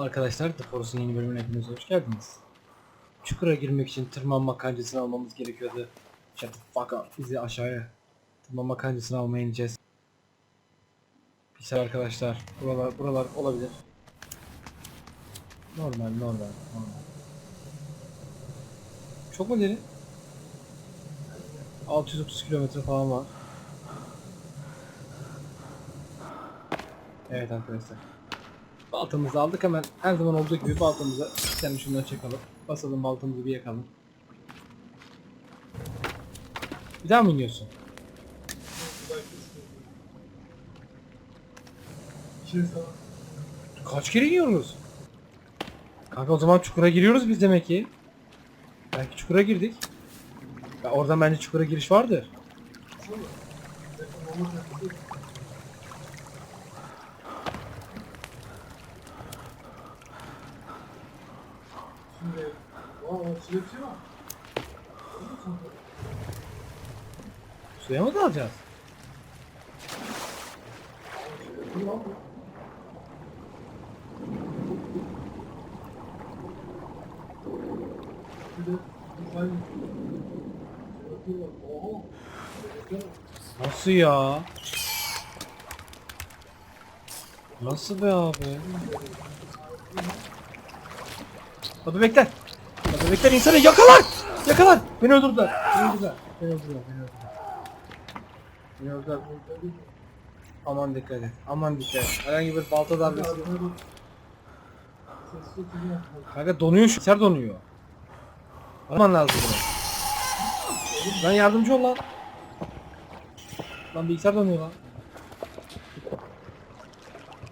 Arkadaşlar The Force'un yeni bölümüne hepiniz hoş geldiniz. Çukura girmek için tırmanma kancasını almamız gerekiyordu. Shut the fuck up. Bizi aşağıya tırmanma kancasını almaya ineceğiz. Pis arkadaşlar. Buralar, buralar olabilir. Normal, normal, normal. Çok mu derin? 630 kilometre falan var. Evet arkadaşlar. Baltamızı aldık hemen her zaman olduğu gibi baltamızı tane şundan çakalım. Basalım baltamızı bir yakalım. Bir daha mı iniyorsun? Kaç kere iniyoruz? Kanka o zaman çukura giriyoruz biz demek ki. Belki çukura girdik. Ya oradan bence çukura giriş vardır. Şimdi, aa, çilekçi var. Suya mı dalacağız? Dur lan bu. Bir de, bir tane- Çilekçi var. Oha. Çilekçi var. Nasıl ya? Nasıl be abi? Abi bekler. Abi bekler insanı yakalar. Yakalar. Beni öldürdüler. Beni öldürdüler. Beni öldürdüler. Beni öldürdüler. Beni öldürdüler. Aman dikkat et. Aman dikkat et. Herhangi bir balta darbesi. Kanka donuyor şu. Ser donuyor. Araman lazım bunu. Lan yardımcı ol lan. Lan bilgisayar donuyor lan.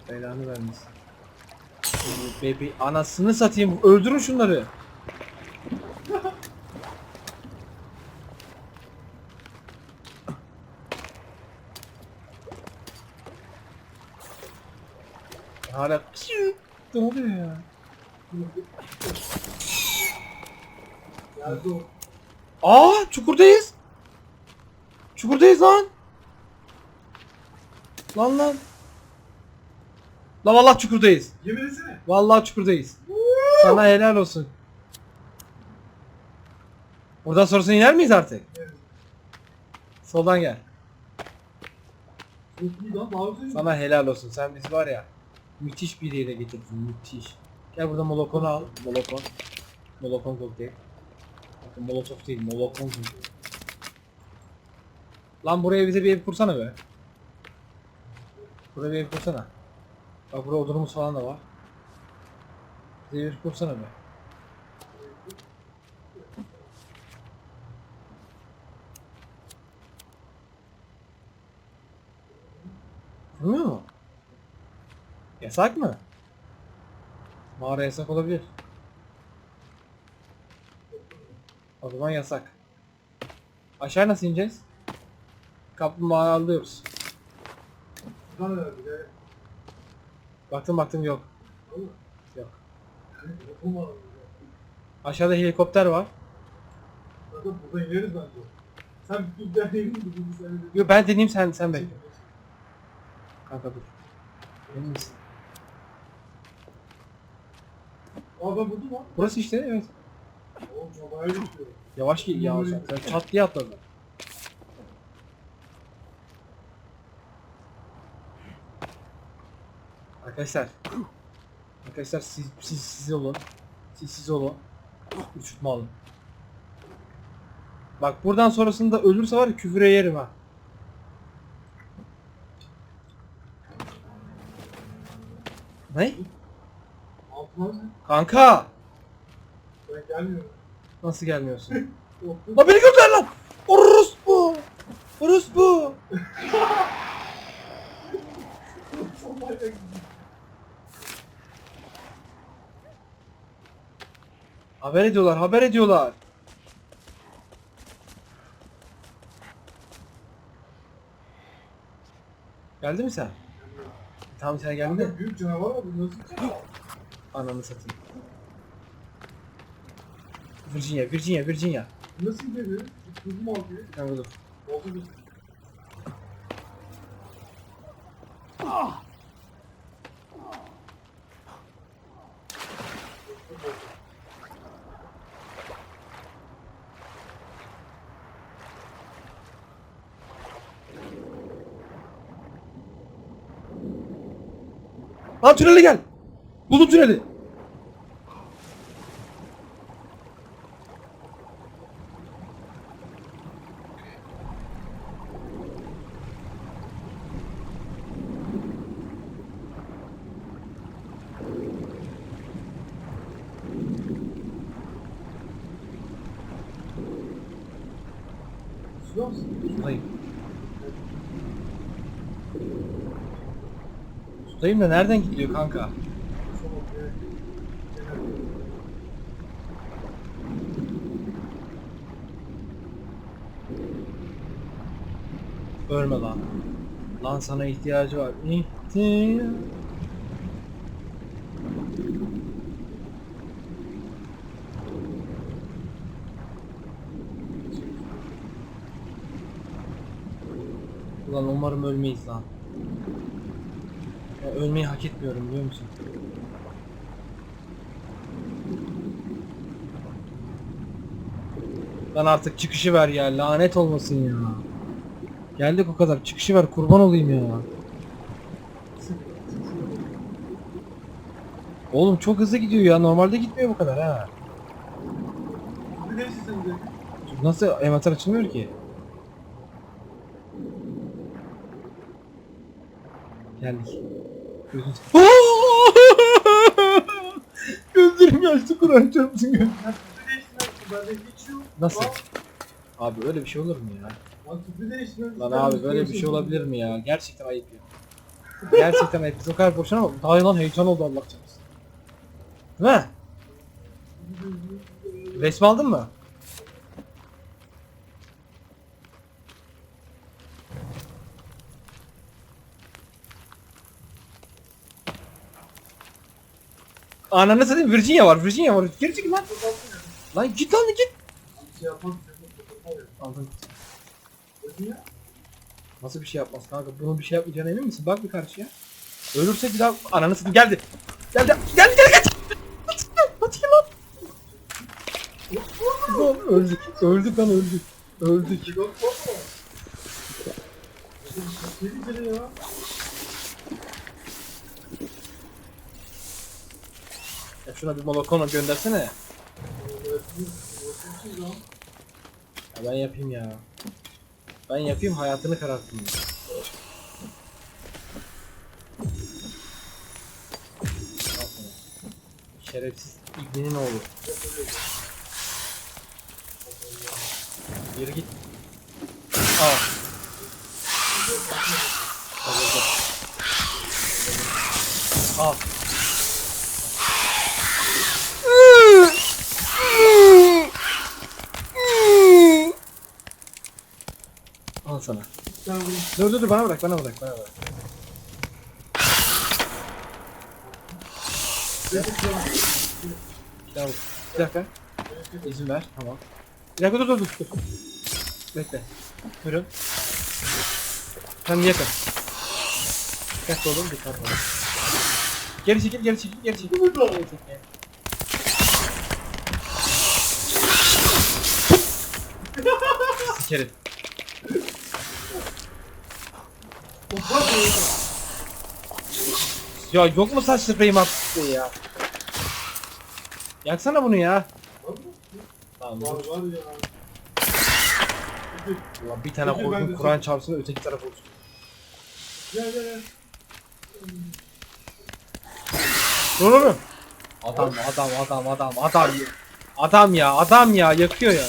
Belanı vermesin. Baby anasını satayım. Öldürün şunları. Hala ne oluyor ya? Geldi o. Aa çukurdayız. Çukurdayız lan. Lan lan. Lan vallahi çukurdayız. Yemin etsene. Vallahi çukurdayız. Sana helal olsun. Buradan sonrasına iner miyiz artık? Evet. Soldan gel. Çok iyi lan. Daha güzel. Sana helal olsun. Sen bizi var ya müthiş bir yere getirdin. Müthiş. Gel burada molokonu al. Molokon. Molokon kokteyl. Bakın molotof değil. Molokon kokteyl. Lan buraya bize bir ev kursana be. Buraya bir ev kursana. Bak burada odunumuz falan da var. Ev kursana be. Kurmuyor mu? Yasak mı? Mağara yasak olabilir. O zaman yasak. Aşağı nasıl ineceğiz? Kaplumbağa alıyoruz. Lan bir de. Baktım baktım yok. Yok. Aşağıda helikopter var. Zaten burada ineriz bence. Sen bir misin? Sen de- Yo ben deneyeyim sen sen bekle. Kanka dur. Emin misin? Aa ben buldum lan. Burası işte evet. Oğlum ayrı bir şey. Yavaş git ya sen, sen çat diye atladın. Arkadaşlar. Arkadaşlar siz siz siz olun. Siz siz olun. Uçurtma alın. Bak buradan sonrasında ölürse var ya küfüre yerim ha. Ne? Kanka! Ben gelmiyorum. Nasıl gelmiyorsun? Lan beni gönder lan! Orospu! Orospu! Haber ediyorlar, haber ediyorlar. Geldi mi sen? Tamam sen geldi. Büyük canavar var bu nasıl canavar? Ananı satayım. Virginia, Virginia, Virginia. Nasıl geliyor? Kuzum alıyor. Kanka dur. Oldu bir. bozdu. Lan tünele gel. Buldum tüneli. Sudayım da nereden gidiyor kanka? Ölme lan. Lan sana ihtiyacı var. İhtiyaç. Ulan umarım ölmeyiz lan. Ya ölmeyi hak etmiyorum biliyor musun? Lan artık çıkışı ver ya lanet olmasın ya. Geldik o kadar çıkışı ver kurban olayım ya. Oğlum çok hızlı gidiyor ya normalde gitmiyor bu kadar ha. De. Nasıl envanter açılmıyor ki? Geldik. Gözlerim yaşlı Kur'an çarpsın göz. Ya tüpü değiştirmek bende hiç yok. Nasıl? Abi öyle bir şey olur mu ya? Lan tüpü değiştirmek Lan abi böyle bir şey olabilir mi ya? Gerçekten ayıp ya. Gerçekten ayıp. O kadar boşuna ama daha lan heyecan oldu Allah çarpsın. Mi? Resmi aldın mı? Ananı satayım Virginia var, Virginia var. Geri çekil lan. Lan git lan git. Ya. Nasıl bir şey yapmaz kanka? Bunun bir şey yapmayacağına emin misin? Bak bir karşıya. Ölürse bir daha ananı satayım geldi. Geldi. Geldi geldi kaç. Atayım lan. Lan öldük. Öldük lan öldük. Öldük. Yok korkma. Geri geri ya. Ya şuna bir molokona göndersene. Ya ben yapayım ya. Ben yapayım hayatını karartayım. Şerefsiz İbni'nin oğlu. Yürü git. Al. Al. Al sana. Sen bunu Dur dur dur bana bırak bana bırak bana bırak. Vur. Bir dakika. İzin ver. Tamam. Bir dakika dur dur dur. dur. Bekle. Buyurun. Sen yakın. Dikkatli olun dikkatli olun. Geri çekil geri çekil geri çekil. Geri çekil. Sikerim. Ya. Yok mu saç spreyi mantıklı ya? Yaksana bunu ya. Tamam. Var var ya. Ulan bir tane de- Kur'an çarpsın öteki tarafa uçtu. Gel gel gel. Dur dur. Adam adam adam adam adam. Adam ya adam ya yakıyor ya.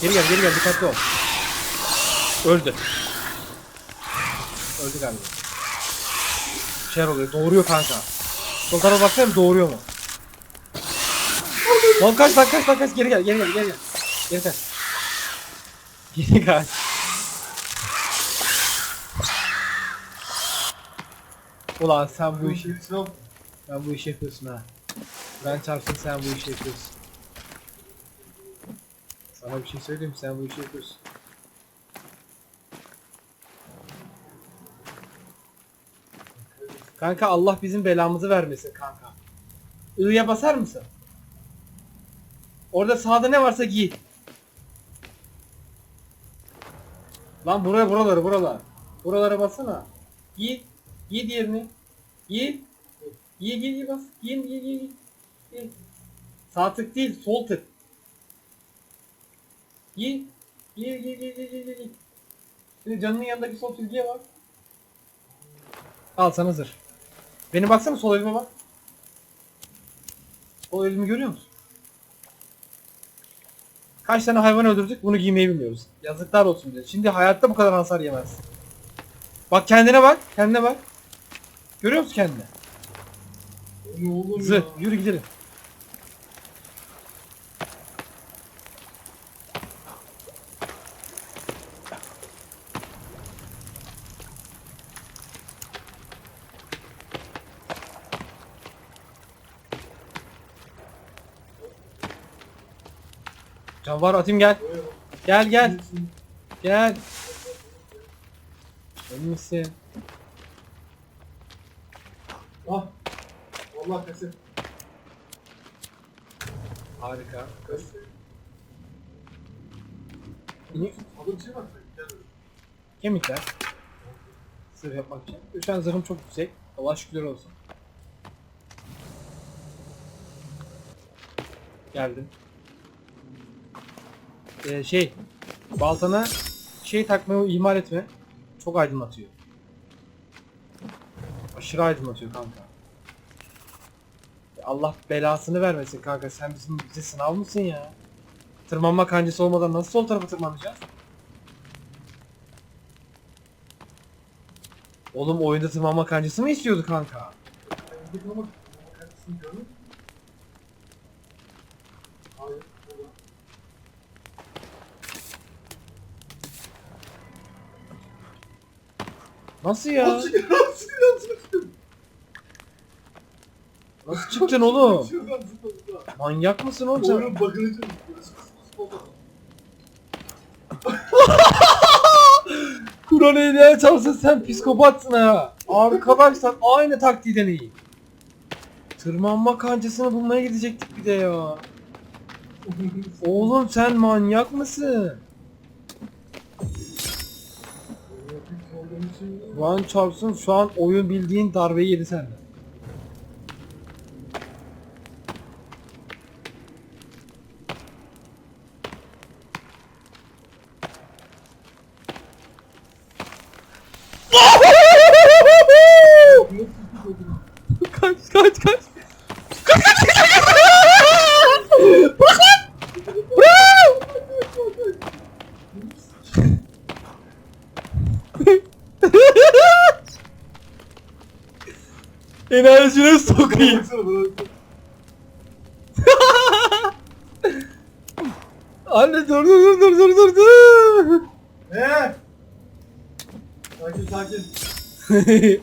Geri gel geri gel dikkatli ol. Öldü. Öldü galiba. Bir şeyler oluyor doğuruyor kanka. Sol tarafa baksana doğuruyor mu? Lan kaç lan kaç lan kaç geri gel geri gel geri gel. Geri kaç. Geri kaç. Ulan sen bu işi Sen bu işi yapıyorsun ha. Ben çarpsın sen bu işi yapıyorsun. Sana bir şey söyleyeyim sen bu işi yapıyorsun. Kanka Allah bizim belamızı vermesin kanka. I'ya basar mısın? Orada sağda ne varsa giy. Lan buraya buraları buralar. Buralara bassana. Giy. Giy diğerini. Giy. Giy giy giy bas. Giy giy. giy. Giy. Sağ tık değil sol tık. Giy. Giy giy giy giy giy giy. Şimdi canının yanındaki sol çizgiye bak. Al sana zırh. Beni baksana sol elime bak. Sol elimi görüyor musun? Kaç tane hayvan öldürdük bunu giymeyi bilmiyoruz. Yazıklar olsun bize. Şimdi hayatta bu kadar hasar yemez. Bak kendine bak. Kendine bak. Görüyor musun kendini? Ne oğlum ya? Zırh. Yürü gidelim. Canvar atayım gel. Gel gel. Gel. Ölmüşsün. Ah. Vallahi kaset. Harika. Niye? Alın şey var. Kemikler. Zırh yapmak için. Şu an zırhım çok yüksek. Allah şükürler olsun. Geldim. Ee, şey, baltana şey takmayı ihmal etme. Çok aydınlatıyor. Aşırı aydınlatıyor kanka. Allah belasını vermesin kanka. Sen bizim bize sınav mısın ya? Tırmanma kancası olmadan nasıl sol tarafa tırmanacağız? Oğlum oyunda tırmanma kancası mı istiyordu kanka? Bir ama kaçısını gördün mü? Hayır. burada. Nasıl ya? Nasıl çıkıyor? Nasıl çıkacaksın oğlum? Manyak mısın oğlum sen? Kur'an eline çalsın sen psikopatsın ha. Arkadaşlar aynı taktiği deneyin. Tırmanma kancasını bulmaya gidecektik bir de ya. Oğlum sen manyak mısın? Kur'an çarpsın şu an oyun bildiğin darbeyi yedi senden. kaç kaç kaç. Bırak lan! Bırak! Enerjine sokayım. Anne dur dur dur dur dur dur. Eee! Sakin sakin.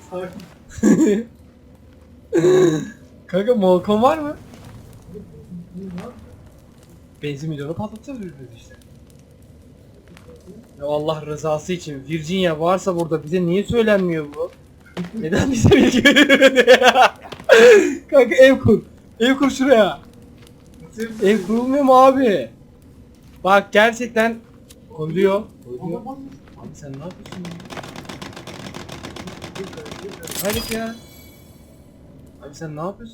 Sakin. Kanka Molkon var mı? Benzin milyonu patlatacağız birbirimizi işte. Ya Allah rızası için Virginia varsa burada bize niye söylenmiyor bu? Neden bize bilgi verilmedi ya? Kanka ev kur. Ev kur şuraya. Ev kurulmuyor mu abi? Bak gerçekten. Koyuluyor. Anlamaz Abi sen ne yapıyorsun? Hayret ya. Abi sen ne yapıyorsun?